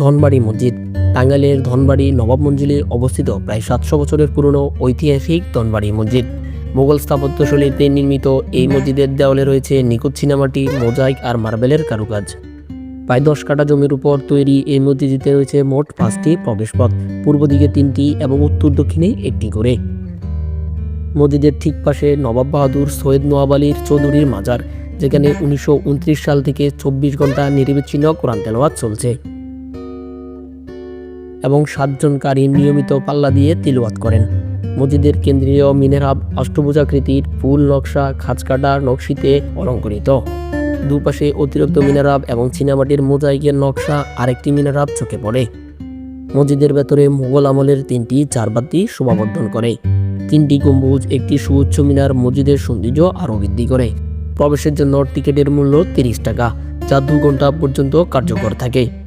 ধনবাড়ি মসজিদ। টাঙ্গাইলের ধনবাড়ি নবাব মঞ্জিলে অবস্থিত প্রায় সাতশো বছরের পুরনো ঐতিহাসিক ধনবাড়ি মসজিদ। মোগল স্থাপত্যশৈলীতে নির্মিত এই মসজিদের দেওয়ালে রয়েছে নিখুঁত সিনেমাটি, মোজাইক আর মার্বেলের কারুকাজ। প্রায় দশ কাঠা জমির উপর তৈরি এই মসজিদটিতে রয়েছে মোট পাঁচটি প্রবেশপথ, পূর্ব দিকে তিনটি এবং উত্তর দক্ষিণে একটি করে। মসজিদের ঠিক পাশে নবাব বাহাদুর সৈয়দ নোয়াব আলীর চৌধুরীর মাজার, যেখানে উনিশশো উনত্রিশ সাল থেকে চব্বিশ ঘণ্টা নিরবিচ্ছিন্ন কোরআন তেলাওয়াত চলছে। এবং সাতজন কারি নিয়মিত পাল্লা দিয়ে তিলওয়াত করেন। মসজিদের কেন্দ্রীয় মিনেরাব অষ্টভুজাকৃতির ফুল নকশা, খাঁজকাটা নকশিতে অলঙ্কৃত। দুপাশে অতিরিক্ত মিনারাব এবং চীনামাটির মোজাইকের নকশা আরেকটি মিনারাব চোখে পড়ে। মসজিদের ভেতরে মোগল আমলের তিনটি চারবাতি শোভাবর্ধন করে। তিনটি গম্বুজ, একটি সুউচ্চ মিনার মসজিদের সৌন্দর্য আরও বৃদ্ধি করে। প্রবেশের জন্য টিকিটের মূল্য তিরিশ টাকা, যা দু ঘণ্টা পর্যন্ত কার্যকর থাকে।